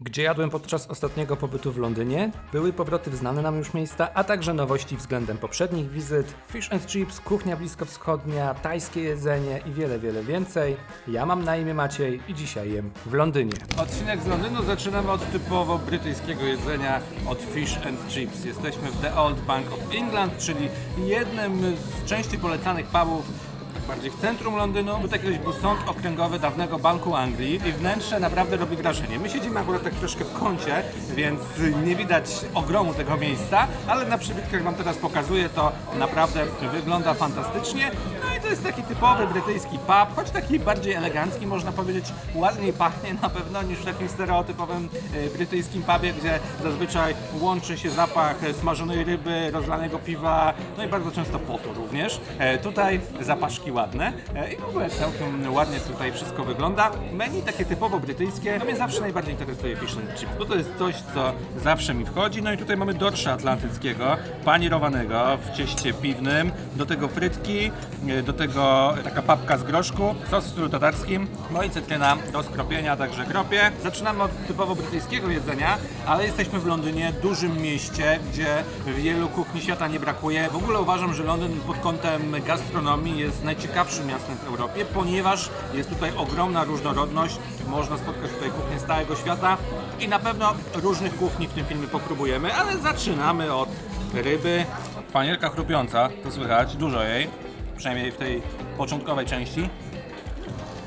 Gdzie jadłem podczas ostatniego pobytu w Londynie, były powroty w znane nam już miejsca, a także nowości względem poprzednich wizyt, fish and chips, kuchnia bliskowschodnia, tajskie jedzenie i wiele, wiele więcej. Ja mam na imię Maciej i dzisiaj jem w Londynie. Odcinek z Londynu zaczynamy od typowo brytyjskiego jedzenia, od fish and chips. Jesteśmy w The Old Bank of England, czyli jednym z częściej polecanych pubów bardziej w centrum Londynu. Tutaj kiedyś był sąd okręgowy dawnego Banku Anglii i wnętrze naprawdę robi wrażenie. My siedzimy akurat tak troszkę w kącie, więc nie widać ogromu tego miejsca, ale na przybitkach Wam teraz pokazuję, to naprawdę wygląda fantastycznie. No i to jest taki typowy brytyjski pub, choć taki bardziej elegancki, można powiedzieć, ładniej pachnie na pewno niż w takim stereotypowym e, brytyjskim pubie, gdzie zazwyczaj łączy się zapach smażonej ryby, rozlanego piwa, no i bardzo często potu również. E, Tutaj zapaszki ładne e, i w ogóle całkiem ładnie tutaj wszystko wygląda. Menu takie typowo brytyjskie, no mnie zawsze najbardziej interesuje fish and chips, bo to jest coś, co zawsze mi wchodzi. No i tutaj mamy dorsza atlantyckiego, panierowanego w cieście piwnym, do tego frytki, e, do tego taka papka z groszku, sos w tatarskim, no i cytryna do skropienia, także kropię. Zaczynamy od typowo brytyjskiego jedzenia, ale jesteśmy w Londynie, dużym mieście, gdzie wielu kuchni świata nie brakuje. W ogóle uważam, że Londyn pod kątem gastronomii jest najciekawszym miastem w Europie, ponieważ jest tutaj ogromna różnorodność. Można spotkać tutaj kuchnię z całego świata i na pewno różnych kuchni w tym filmie popróbujemy, ale zaczynamy od ryby. Panierka chrupiąca, to słychać, dużo jej, przynajmniej w tej początkowej części.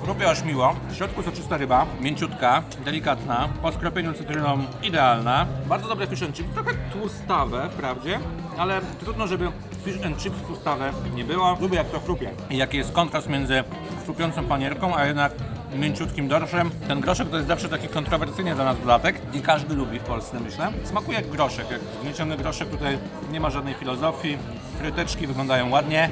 Chrupie aż miło. W środku soczysta ryba, mięciutka, delikatna, po skropieniu cytryną idealna. Bardzo dobre fish and chips, trochę tłustawe wprawdzie, ale trudno, żeby fish and chips tłustawe nie było. Lubię jak to chrupie. I jaki jest kontrast między chrupiącą panierką, a jednak mięciutkim dorszem. Ten groszek to jest zawsze taki kontrowersyjny dla nas dodatek i każdy lubi w Polsce, myślę. Smakuje jak groszek, jak zgnieciony groszek, tutaj nie ma żadnej filozofii. Fryteczki wyglądają ładnie.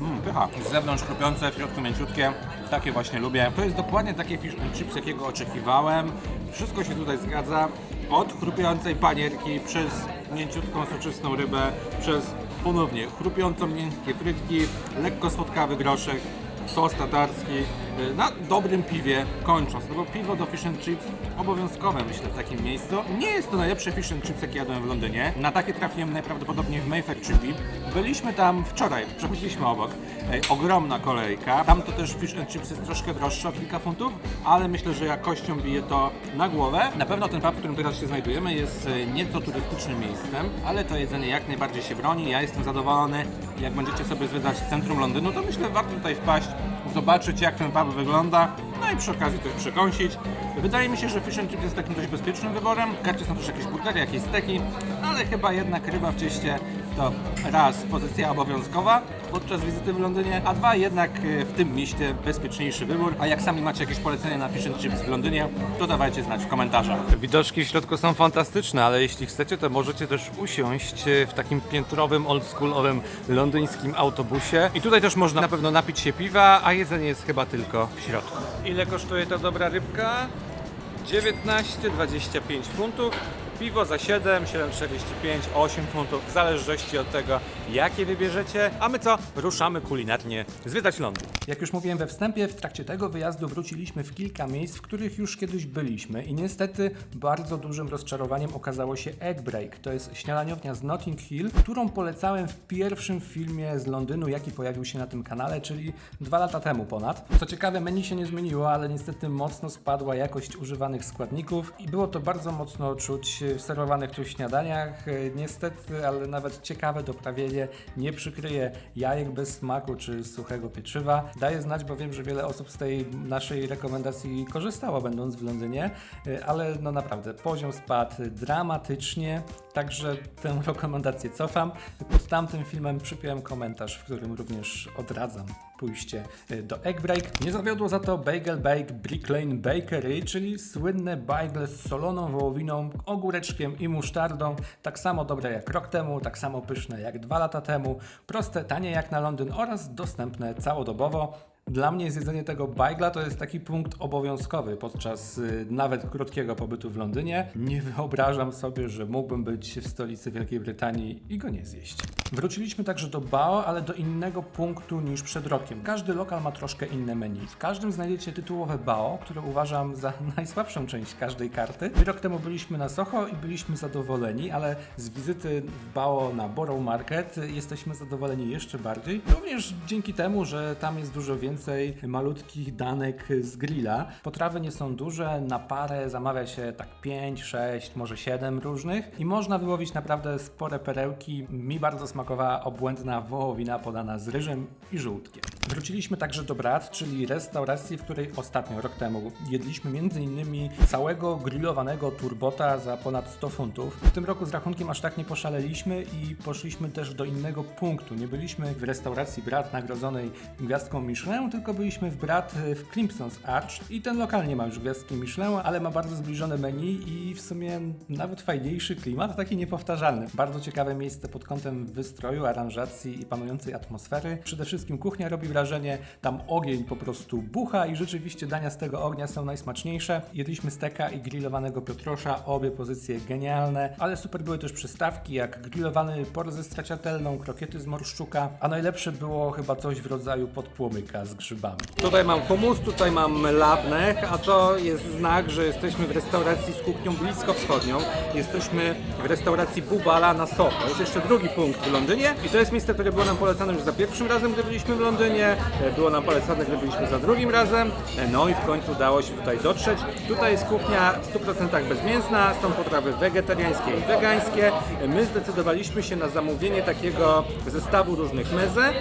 Mm, pycha. Z zewnątrz chrupiące, w środku mięciutkie. Takie właśnie lubię. To jest dokładnie takie fish and chips, jakiego oczekiwałem. Wszystko się tutaj zgadza. Od chrupiącej panierki, przez mięciutką, soczystą rybę, przez ponownie chrupiącą miękkie frytki, lekko słodkawy groszek, sos tatarski, na dobrym piwie kończąc, no bo piwo do fish and chips obowiązkowe myślę w takim miejscu. Nie jest to najlepsze fish and chips jakie jadłem w Londynie. Na takie trafiłem najprawdopodobniej w Mayfair Chippy. Byliśmy tam wczoraj, przechodziliśmy obok. E, ogromna kolejka. Tam to też fish and chips jest troszkę droższe o kilka funtów, ale myślę, że jakością bije to na głowę. Na pewno ten pub, w którym teraz się znajdujemy jest e, nieco turystycznym miejscem, ale to jedzenie jak najbardziej się broni. Ja jestem zadowolony. Jak będziecie sobie zwiedzać centrum Londynu, to myślę, warto tutaj wpaść, zobaczyć jak ten pub wygląda, no i przy okazji coś przekąsić. Wydaje mi się, że fish and chips jest takim dość bezpiecznym wyborem. Karcie są też jakieś burgery, jakieś steki, ale chyba jednak ryba w cieście to raz pozycja obowiązkowa podczas wizyty w Londynie, a dwa jednak e, w tym mieście bezpieczniejszy wybór. A jak sami macie jakieś polecenia na fish and chips w Londynie, to dawajcie znać w komentarzach. Widoczki w środku są fantastyczne, ale jeśli chcecie, to możecie też usiąść e, w takim piętrowym, oldschoolowym londyńskim autobusie. I tutaj też można na pewno napić się piwa, a jedzenie jest chyba tylko w środku. Ile kosztuje ta dobra rybka? 19-25 funtów. Piwo za 7, 7,45, 8 funtów, w zależności od tego, jakie wybierzecie. A my co? Ruszamy kulinarnie zwiedzać Londyn. Jak już mówiłem we wstępie, w trakcie tego wyjazdu wróciliśmy w kilka miejsc, w których już kiedyś byliśmy i niestety bardzo dużym rozczarowaniem okazało się Egg Break. To jest śniadaniownia z Notting Hill, którą polecałem w pierwszym filmie z Londynu, jaki pojawił się na tym kanale, czyli dwa lata temu ponad. Co ciekawe, menu się nie zmieniło, ale niestety mocno spadła jakość używanych składników i było to bardzo mocno czuć w serwowanych tu śniadaniach. Niestety, ale nawet ciekawe doprawienie nie przykryje jajek bez smaku czy suchego pieczywa. Daję znać, bo wiem, że wiele osób z tej naszej rekomendacji korzystało będąc w Londynie, e, ale no naprawdę poziom spadł dramatycznie, także tę rekomendację cofam. Pod tamtym filmem przypiąłem komentarz, w którym również odradzam pójście e, do Egg Break. Nie zawiodło za to Bagel Bake Brick Lane Bakery, czyli słynne bagle z soloną wołowiną, ogóreczkiem i musztardą. Tak samo dobre jak rok temu, tak samo pyszne jak dwa lata temu, proste, tanie jak na Londyn oraz dostępne całodobowo. Dla mnie zjedzenie tego bajgla to jest taki punkt obowiązkowy podczas y, nawet krótkiego pobytu w Londynie. Nie wyobrażam sobie, że mógłbym być w stolicy Wielkiej Brytanii i go nie zjeść. Wróciliśmy także do Bao, ale do innego punktu niż przed rokiem. Każdy lokal ma troszkę inne menu. W każdym znajdziecie tytułowe Bao, które uważam za najsłabszą część każdej karty. Rok temu byliśmy na Soho i byliśmy zadowoleni, ale z wizyty w Bao na Borough Market jesteśmy zadowoleni jeszcze bardziej. Również dzięki temu, że tam jest dużo więcej malutkich danek z grilla. Potrawy nie są duże, na parę zamawia się tak 5, 6, może 7 różnych i można wyłowić naprawdę spore perełki. Mi bardzo smakowała obłędna wołowina podana z ryżem i żółtkiem. Wróciliśmy także do Brat, czyli restauracji, w której ostatnio, rok temu, jedliśmy m.in. całego grillowanego turbota za ponad 100 funtów. W tym roku z rachunkiem aż tak nie poszaleliśmy i poszliśmy też do innego punktu. Nie byliśmy w restauracji Brat nagrodzonej gwiazdką Michelin, tylko byliśmy w Brat w Crimson's Arch i ten lokal nie ma już gwiazdki Michelin, ale ma bardzo zbliżone menu i w sumie nawet fajniejszy klimat, taki niepowtarzalny. Bardzo ciekawe miejsce pod kątem wystroju, aranżacji i panującej atmosfery. Przede wszystkim kuchnia robi wrażenie, tam ogień po prostu bucha i rzeczywiście dania z tego ognia są najsmaczniejsze. Jedliśmy steka i grillowanego piotrosza, obie pozycje genialne, ale super były też przystawki jak grillowany por ze straciatelną, krokiety z morszczuka, a najlepsze było chyba coś w rodzaju podpłomyka z grzybami. Tutaj mam humus, tutaj mam labnech, a to jest znak, że jesteśmy w restauracji z kuchnią bliskowschodnią. Jesteśmy w restauracji Bubala na Soho. Jest jeszcze drugi punkt w Londynie i to jest miejsce, które było nam polecane już za pierwszym razem, gdy byliśmy w Londynie. E, Było nam polecane, gdy byliśmy za drugim razem. E, No i w końcu udało się tutaj dotrzeć. Tutaj jest kuchnia w 100% bezmięsna, są potrawy wegetariańskie i wegańskie. E, My zdecydowaliśmy się na zamówienie takiego zestawu różnych meze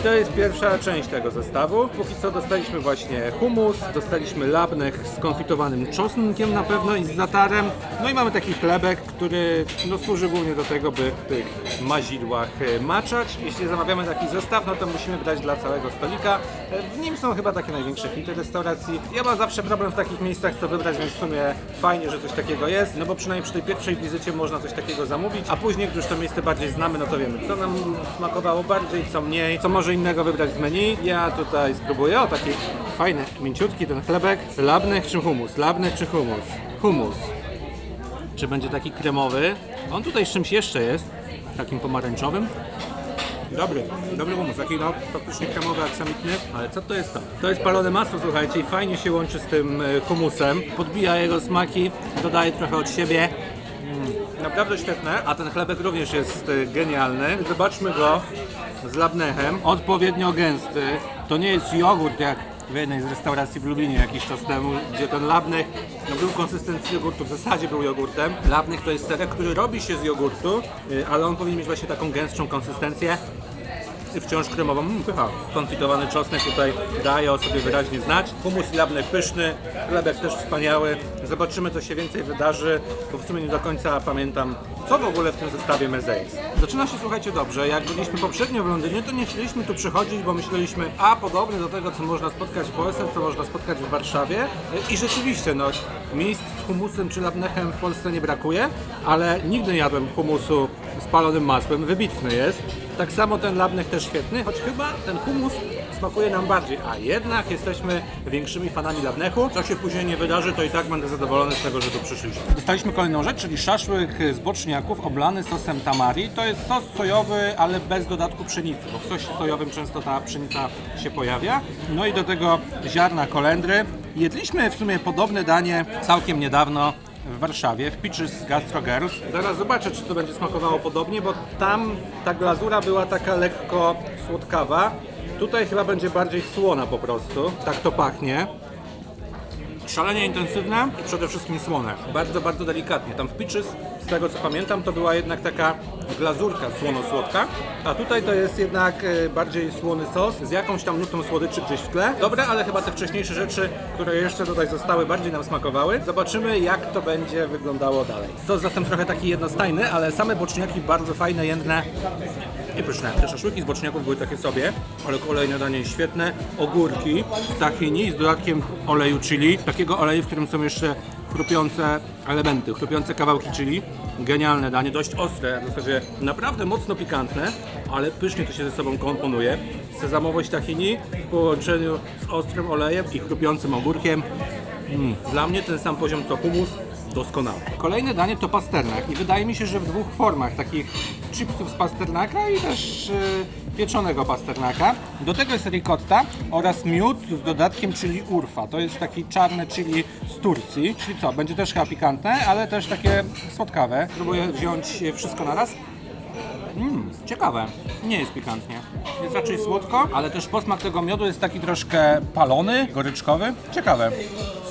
i to jest pierwsza część tego zestawu. Póki co dostaliśmy właśnie humus, dostaliśmy labnech z konfitowanym czosnkiem na pewno i z zatarem. No i mamy taki chlebek, który no, służy głównie do tego, by w tych mazidłach maczać. Jeśli zamawiamy taki zestaw, no to musimy brać dla całego stolika. W nim są chyba takie największe hity restauracji. Ja mam zawsze problem w takich miejscach, co wybrać, więc w sumie fajnie, że coś takiego jest, no bo przynajmniej przy tej pierwszej wizycie można coś takiego zamówić, a później, gdy już to miejsce bardziej znamy, no to wiemy, co nam smakowało bardziej, co mniej, co może innego wybrać z menu. Ja tutaj spróbuję, o taki fajny, mięciutki ten chlebek. Labnech czy humus? Labnech czy humus? Humus. Czy będzie taki kremowy? On tutaj z czymś jeszcze jest, takim pomarańczowym. Dobry, dobry humus, taki no praktycznie kremowy, aksamitny, ale co to jest to? To jest palone masło, słuchajcie, i fajnie się łączy z tym e, humusem, podbija jego smaki, dodaje trochę od siebie. Mm, naprawdę świetne, a ten chlebek również jest e, genialny. Zobaczmy go z labnechem, odpowiednio gęsty. To nie jest jogurt jak w jednej z restauracji w Lublinie jakiś czas temu, gdzie ten labnech no, był konsystencji jogurtu, w zasadzie był jogurtem. Labnech to jest serek, który robi się z jogurtu, y, ale on powinien mieć właśnie taką gęstszą konsystencję i wciąż kremową. Mm, pycha. Konfitowany czosnek tutaj daje o sobie wyraźnie znać. Humus i labnek pyszny, chlebek też wspaniały. Zobaczymy, co się więcej wydarzy, bo w sumie nie do końca pamiętam, co w ogóle w tym zestawie meze jest. Zaczyna się, słuchajcie, dobrze. Jak byliśmy poprzednio w Londynie, to nie chcieliśmy tu przychodzić, bo myśleliśmy, a podobny do tego, co można spotkać w Polsce, co można spotkać w Warszawie. I rzeczywiście, no, miejsc z humusem czy labnechem w Polsce nie brakuje, ale nigdy nie jadłem humusu z palonym masłem. Wybitny jest. Tak samo ten labnech też świetny, choć chyba ten humus smakuje nam bardziej, a jednak jesteśmy większymi fanami labnechu. Co się później nie wydarzy, to i tak będę zadowolony z tego, że tu przyszliśmy. Dostaliśmy kolejną rzecz, czyli szaszłyk z boczniaków oblany sosem tamari. To jest sos sojowy, ale bez dodatku pszenicy, bo w sosie sojowym często ta pszenica się pojawia. No i do tego ziarna kolendry. Jedliśmy w sumie podobne danie całkiem niedawno w Warszawie, w Peaches Gastro Girls. Zaraz zobaczę, czy to będzie smakowało podobnie, bo tam ta glazura była taka lekko słodkawa. Tutaj chyba będzie bardziej słona po prostu. Tak to pachnie. Szalenie intensywne i przede wszystkim słone. Bardzo, bardzo delikatnie. Tam w Peaches, z tego co pamiętam, to była jednak taka glazurka słono-słodka, a tutaj to jest jednak e, bardziej słony sos z jakąś tam nutą słodyczy gdzieś w tle. Dobre, ale chyba te wcześniejsze rzeczy, które jeszcze tutaj zostały, bardziej nam smakowały. Zobaczymy, jak to będzie wyglądało dalej. Sos zatem trochę taki jednostajny, ale same boczniaki bardzo fajne, jędrne pyszne. Te szaszłyki z boczniaków były takie sobie, ale kolejne danie świetne. Ogórki w tahini z dodatkiem oleju chili. Takiego oleju, w którym są jeszcze chrupiące elementy, chrupiące kawałki chili. Genialne danie, dość ostre, w zasadzie naprawdę mocno pikantne, ale pysznie to się ze sobą komponuje. Sezamowość tahini w połączeniu z ostrym olejem i chrupiącym ogórkiem. Mm, Dla mnie ten sam poziom co humus doskonałe. Kolejne danie to pasternak i wydaje mi się, że w dwóch formach, takich chipsów z pasternaka i też e, pieczonego pasternaka. Do tego jest ricotta oraz miód z dodatkiem chili urfa. To jest taki czarny chili z Turcji. Czyli co, będzie też chyba pikantne, ale też takie słodkawe. Spróbuję wziąć wszystko na raz. Mmm, ciekawe. Nie jest pikantnie. Jest raczej słodko, ale też posmak tego miodu jest taki troszkę palony, goryczkowy. Ciekawe.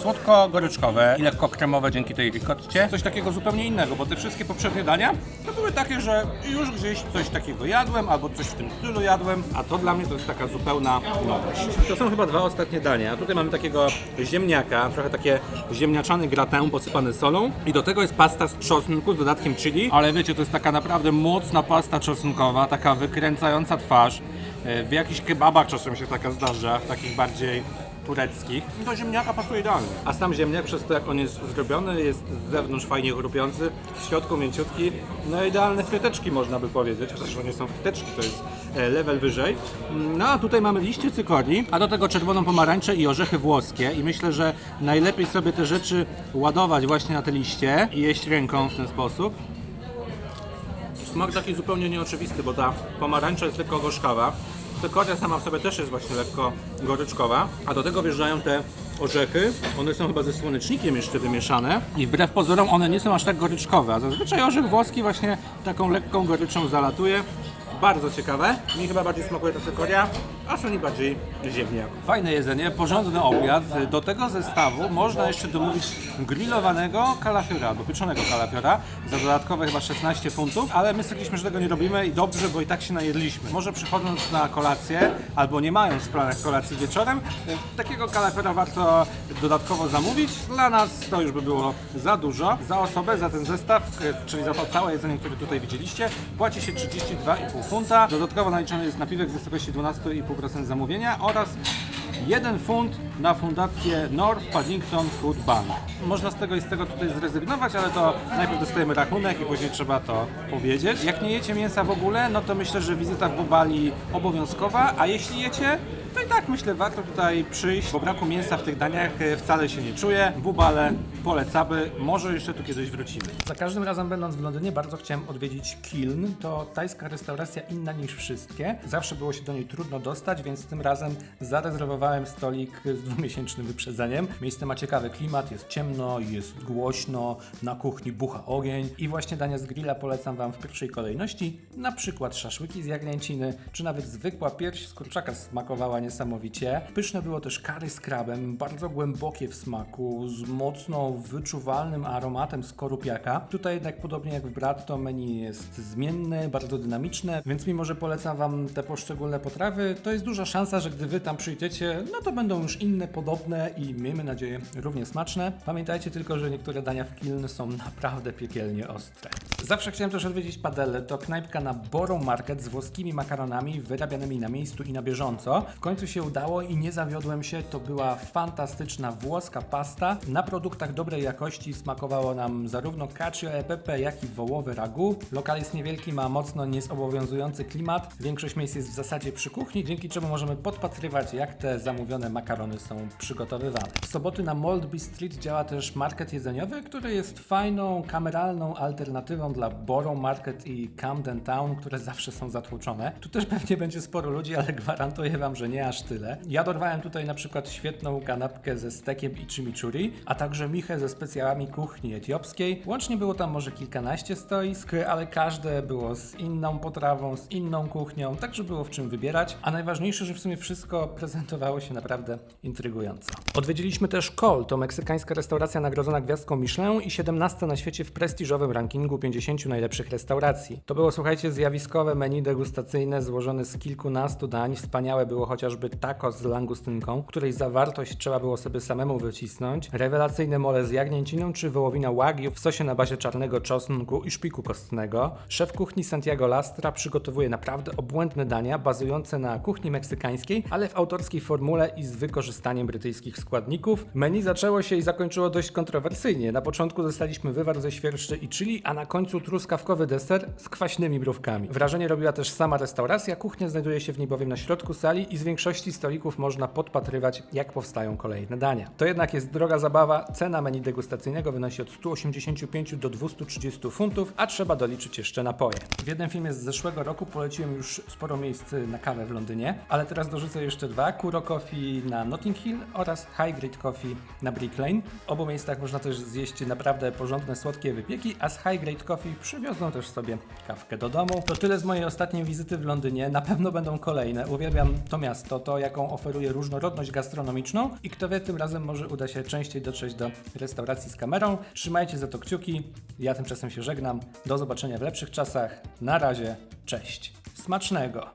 Słodko-goryczkowe i lekko kremowe dzięki tej ricotcie. Coś takiego zupełnie innego, bo te wszystkie poprzednie dania to były takie, że już gdzieś coś takiego jadłem albo coś w tym stylu jadłem, a to dla mnie to jest taka zupełna nowość. To są chyba dwa ostatnie dania. Tutaj mamy takiego ziemniaka, trochę takie ziemniaczany gratin posypany solą i do tego jest pasta z czosnku z dodatkiem chili. Ale wiecie, to jest taka naprawdę mocna pasta czosnkowa, taka wykręcająca twarz. E, W jakichś kebabach czasem się taka zdarza, w takich bardziej tureckich. I do ziemniaka pasuje idealnie. A sam ziemniak, przez to jak on jest zrobiony, jest z zewnątrz fajnie chrupiący, w środku mięciutki. No idealne fryteczki można by powiedzieć, chociaż to nie są fryteczki, to jest e, level wyżej. No a tutaj mamy liście cykorii, a do tego czerwoną pomarańczę i orzechy włoskie. I myślę, że najlepiej sobie te rzeczy ładować właśnie na te liście i jeść ręką w ten sposób. Smak taki zupełnie nieoczywisty, bo ta pomarańcza jest lekko gorzkawa. Cykoria sama w sobie też jest właśnie lekko goryczkowa, a do tego wjeżdżają te orzechy. One są chyba ze słonecznikiem jeszcze wymieszane i wbrew pozorom one nie są aż tak goryczkowe, a zazwyczaj orzech włoski właśnie taką lekką goryczą zalatuje. Bardzo ciekawe. Mi chyba bardziej smakuje ta cykoria, a Soni bardziej ziemniak. Fajne jedzenie, porządny obiad. Do tego zestawu można jeszcze domówić grillowanego kalafiora, pieczonego kalafiora za dodatkowe chyba 16 funtów, ale my stwierdziliśmy, że tego nie robimy i dobrze, bo i tak się najedliśmy. Może przychodząc na kolację, albo nie mając w planach kolacji wieczorem, takiego kalafiora warto dodatkowo zamówić. Dla nas to już by było za dużo. Za osobę, za ten zestaw, e, czyli za to całe jedzenie, które tutaj widzieliście, płaci się 32,5 funta. Dodatkowo naliczony jest napiwek w wysokości 12,5% zamówienia oraz 1 funt na fundację North Paddington Food Bank. Można z tego i z tego tutaj zrezygnować, ale to najpierw dostajemy rachunek i później trzeba to powiedzieć. Jak nie jecie mięsa w ogóle, no to myślę, że wizyta w Bobali obowiązkowa, a jeśli jecie, to i tak myślę, warto tutaj przyjść, bo braku mięsa w tych daniach e, wcale się nie czuję. Bubale polecamy, może jeszcze tu kiedyś wrócimy. Za każdym razem będąc w Londynie bardzo chciałem odwiedzić Kiln. To tajska restauracja inna niż wszystkie. Zawsze było się do niej trudno dostać, więc tym razem zarezerwowałem stolik z dwumiesięcznym wyprzedzeniem. Miejsce ma ciekawy klimat, jest ciemno, jest głośno, na kuchni bucha ogień i właśnie dania z grilla polecam Wam w pierwszej kolejności. Na przykład szaszłyki z jagnięciny, czy nawet zwykła pierś z kurczaka smakowała niesamowicie. Pyszne było też kary z krabem, bardzo głębokie w smaku, z mocno wyczuwalnym aromatem skorupiaka. Tutaj jednak podobnie jak w Brat to menu jest zmienne, bardzo dynamiczne, więc mimo, że polecam Wam te poszczególne potrawy, to jest duża szansa, że gdy Wy tam przyjdziecie, no to będą już inne, podobne i miejmy nadzieję równie smaczne. Pamiętajcie tylko, że niektóre dania w Kiln są naprawdę piekielnie ostre. Zawsze chciałem też odwiedzić Padelle, to knajpka na Borough Market z włoskimi makaronami wyrabianymi na miejscu i na bieżąco. W końcu się udało i nie zawiodłem się, to była fantastyczna włoska pasta. Na produktach dobrej jakości smakowało nam zarówno cacio e pepe, jak i wołowy ragu. Lokal jest niewielki, ma mocno niezobowiązujący klimat. Większość miejsc jest w zasadzie przy kuchni, dzięki czemu możemy podpatrywać, jak te zamówione makarony są przygotowywane. W soboty na Moldby Street działa też market jedzeniowy, który jest fajną, kameralną alternatywą dla Borough Market i Camden Town, które zawsze są zatłoczone. Tu też pewnie będzie sporo ludzi, ale gwarantuję Wam, że nie aż tyle. Ja dorwałem tutaj na przykład świetną kanapkę ze stekiem i chimichurri, a także michę ze specjałami kuchni etiopskiej. Łącznie było tam może kilkanaście stoisk, ale każde było z inną potrawą, z inną kuchnią, także było w czym wybierać. A najważniejsze, że w sumie wszystko prezentowało się naprawdę intrygująco. Odwiedziliśmy też Col, to meksykańska restauracja nagrodzona gwiazdką Michelin i 17 na świecie w prestiżowym rankingu 50 najlepszych restauracji. To było, słuchajcie, zjawiskowe menu degustacyjne złożone z kilkunastu dań. Wspaniałe było chociażby tacos z langustynką, której zawartość trzeba było sobie samemu wycisnąć, rewelacyjne mole z jagnięciną czy wołowina wagyu w sosie na bazie czarnego czosnku i szpiku kostnego. Szef kuchni Santiago Lastra przygotowuje naprawdę obłędne dania bazujące na kuchni meksykańskiej, ale w autorskiej formule i z wykorzystaniem brytyjskich składników. Menu zaczęło się i zakończyło dość kontrowersyjnie. Na początku dostaliśmy wywar ze świerszczy i chili, a na końcu końcu truskawkowy deser z kwaśnymi mrówkami. Wrażenie robiła też sama restauracja, kuchnia znajduje się w niej bowiem na środku sali i z większości stolików można podpatrywać, jak powstają kolejne dania. To jednak jest droga zabawa, cena menu degustacyjnego wynosi od 185 do 230 funtów, a trzeba doliczyć jeszcze napoje. W jednym filmie z zeszłego roku poleciłem już sporo miejsc na kawę w Londynie, ale teraz dorzucę jeszcze dwa, Kuro Coffee na Notting Hill oraz High Grade Coffee na Brick Lane. W obu miejscach można też zjeść naprawdę porządne słodkie wypieki, a z High Grade Coffee przywiozą też sobie kawkę do domu. To tyle z mojej ostatniej wizyty w Londynie. Na pewno będą kolejne. Uwielbiam to miasto, to jaką oferuje różnorodność gastronomiczną i kto wie, tym razem może uda się częściej dotrzeć do restauracji z kamerą. Trzymajcie za to kciuki. Ja tymczasem się żegnam. Do zobaczenia w lepszych czasach. Na razie. Cześć. Smacznego.